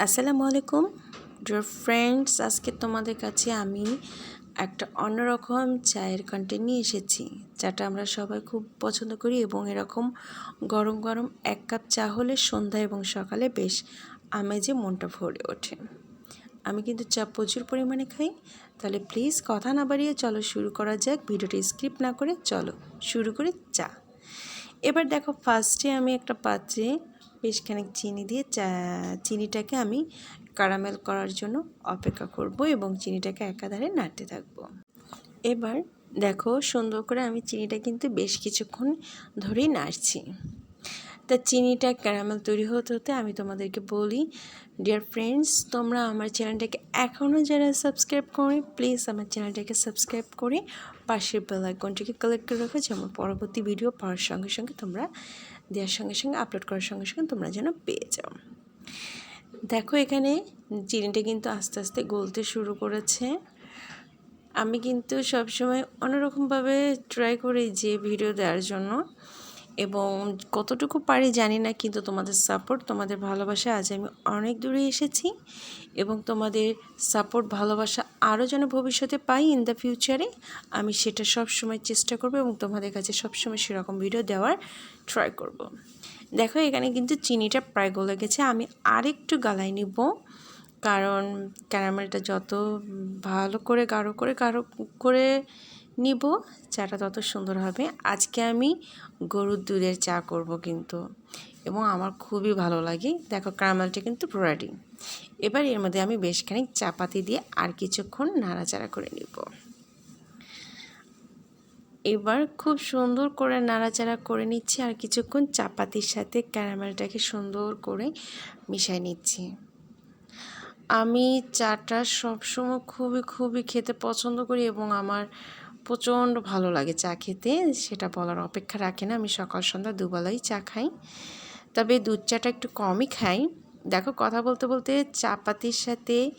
আসসালামু আলাইকুম। Dear friends আজকে তোমাদের কাছে আমি একটা অন্যরকম চায়ের কন্টেন্ট নিয়ে এসেছি চাটা আমরা সবাই খুব পছন্দ করি এবং এরকম গরম গরম এক কাপ চা হলে সন্ধ্যা এবং সকালে বেশ আমেজে মনটা ভরে ওঠে। আমি কিন্তু চা প্রচুর পরিমাণে খাই, তাহলে প্লিজ কথা না বাড়িয়ে চলো শুরু করা যাক, ভিডিওটি স্ক্রিপ্ট না করে চলো শুরু করে চা। এবার দেখো ফার্স্টে আমি একটা পাত্রে বেশ খানিক চিনি দিয়ে চিনিটাকে আমি কারামেল করার জন্য অপেক্ষা করব এবং চিনিটাকে একাধারে নাড়তে থাকব। এবার দেখো সুন্দর করে আমি চিনিটা কিন্তু বেশ কিছুক্ষণ ধরেই নাড়ছি। তা চিনিটা ক্যারামেল তৈরি হতে হতে আমি তোমাদেরকে বলি ডিয়ার ফ্রেন্ডস তোমরা আমার চ্যানেলটাকে এখনও যারা সাবস্ক্রাইব করে প্লিজ আমার চ্যানেলটাকে সাবস্ক্রাইব করে পাশের বেল আইকনটিকে কালেক্ট করে রাখো, যেমন পরবর্তী ভিডিও পাওয়ার সঙ্গে সঙ্গে তোমরা দেওয়ার সঙ্গে সঙ্গে আপলোড করার সঙ্গে সঙ্গে তোমরা যেন পেয়ে যাও। দেখো এখানে চিনিটা কিন্তু আস্তে আস্তে গলতে শুরু করেছে। আমি কিন্তু সবসময় অন্যরকমভাবে ট্রাই করি যে ভিডিও দেওয়ার জন্য। এবং কতটুকু পারি জানি না, কিন্তু তোমাদের সাপোর্ট তোমাদের ভালোবাসা আজ আমি অনেক দূরে এসেছি এবং তোমাদের সাপোর্ট ভালোবাসা আরও যেন ভবিষ্যতে পাই ইন দ্য ফিউচারে আমি সেটা সব সময় চেষ্টা করব এবং তোমাদের কাছে সবসময় সেরকম ভিডিও দেওয়ার ট্রাই করব। দেখো, এখানে কিন্তু চিনিটা প্রায় গলে গেছে, আমি আরেকটু গালাই নিব, কারণ ক্যারামেলটা যত ভালো করে, গাঢ় করে গাঢ় করে নিব, চাটা তত সুন্দর হবে। আজকে আমি গরুর দুধের চা করব কিন্তু এবং আমার খুবই ভালো লাগে। দেখো ক্যারামেলটা কিন্তু রেডি এবার এর মধ্যে আমি বেশ খানিক চাপাতি দিয়ে আর কিছুক্ষণ নাড়াচাড়া করে নিব। এবার খুব সুন্দর করে নাড়াচাড়া করে নিচ্ছি আর কিছুক্ষণ চাপাতির সাথে ক্যারামেলটাকে সুন্দর করে মিশাই নিচ্ছি। আমি চাটা সবসময় খুবই খুবই খেতে পছন্দ করি এবং আমার প্রচণ্ড ভালো লাগে চা খেতে, সেটা বলার অপেক্ষা রাখে না। আমি সকাল, সন্ধ্যা দুবেলাই চা খাই। তবে দুধ চাটা একটু কমই খাই। দেখো, কথা বলতে বলতে চাপাতির সাথে,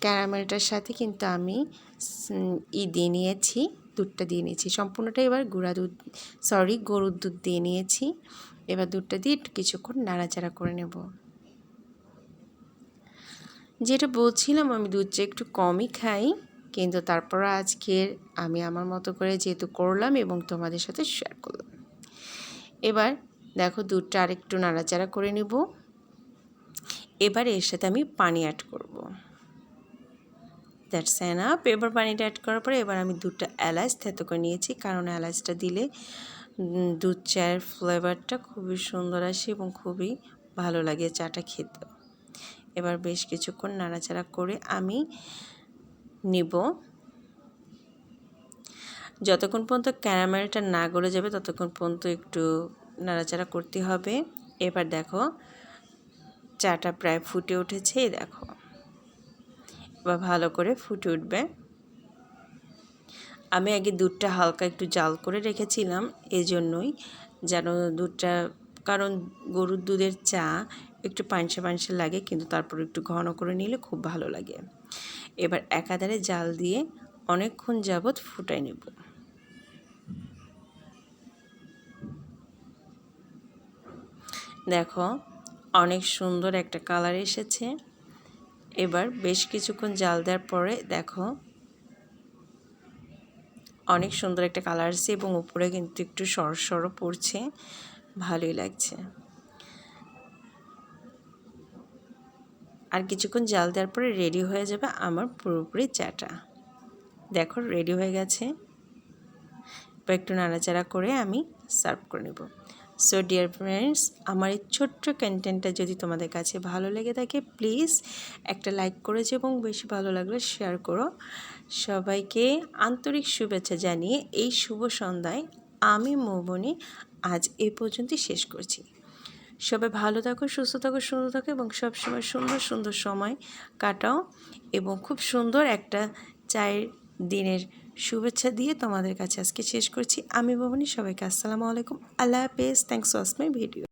ক্যারামেলটার সাথে কিন্তু আমি ই দিয়ে নিয়েছি, দুধটা দিয়ে নিয়েছি। সম্পূর্ণটা এবার গুঁড়া দুধ সরি গরুর দুধ দিয়ে নিয়েছি। এবার দুধটা দিয়ে একটু কিছুক্ষণ নাড়াচাড়া করে নেব। যেটা বলছিলাম, আমি দুধ চা একটু কমই খাই। কিন্তু তারপর আজকের আমি আমার মতো করে যেহেতু করলাম এবং তোমাদের সাথে শেয়ার করলাম। এবার দেখো দুধটা আরেকটু নাড়াচাড়া করে নেব। এবার এর সাথে আমি পানি অ্যাড করব। দ্যাটস অ্যান আপ এবার পানিটা অ্যাড করার পরে এবার আমি দুধটা এলাচ থেতো করে নিয়েছি, কারণ এলাচটা দিলে দুধ চায়ের ফ্লেভারটা খুবই সুন্দর আসে এবং খুবই ভালো লাগে চাটা খেতে। এবার বেশ কিছুক্ষণ নাড়াচাড়া করে আমি নিব। যতক্ষণ পর্যন্ত ক্যারামেলটা না গলে যাবে, ততক্ষণ পর্যন্ত একটু নাড়াচাড়া করতে হবে। এবার দেখো, চাটা প্রায় ফুটে উঠেছে দেখো। এবার ভালো করে ফুটে উঠবে। আমি আগে দুধটা হালকা একটু জাল করে রেখেছিলাম, এজন্যই যেন দুধটা, কারণ গরুর দুধের চা একটু পানসে পানসে লাগে, কিন্তু তারপর একটু ঘন করে নিলে খুব ভালো লাগে। এবার একাধারে জাল দিয়ে অনেকক্ষণ যাবৎ ফুটাই নেব। দেখো, অনেক সুন্দর একটা কালার এসেছে। এবার বেশ কিছুক্ষণ জাল দেওয়ার পরে দেখো, অনেক সুন্দর একটা কালার আসছে এবং উপরে কিন্তু একটু সর সরও পড়ছে। ভালোই লাগছে। আর কিছুক্ষণ জাল দেওয়ার পরে রেডি হয়ে যাবে আমার পুরোপুরি চাটা দেখো, রেডি হয়ে গেছে। এবার একটু নাড়াচাড়া করে আমি সার্ভ করে নেব। সো ডিয়ার ফ্রেন্ডস আমার এই ছোট্ট কন্টেন্টটা যদি তোমাদের কাছে ভালো লেগে থাকে প্লিজ একটা লাইক করেছে এবং বেশি ভালো লাগলে শেয়ার করো। সবাইকে আন্তরিক শুভেচ্ছা জানিয়ে এই শুভ সন্ধ্যায় আমি মৌবনি আজ এ পর্যন্তই শেষ করছি। সবাই ভালো থাকো, সুস্থ থাকো, সুন্দর থাকো এবং সবসময় সুন্দর সুন্দর সময় কাটাও এবং খুব সুন্দর একটা চায়ের দিনের শুভেচ্ছা দিয়ে তোমাদের কাছে আজকে শেষ করছি। আমি ভবনী সবাইকে আসসালামু আলাইকুম। আল্লাহ হাফেজ। Thanks was my video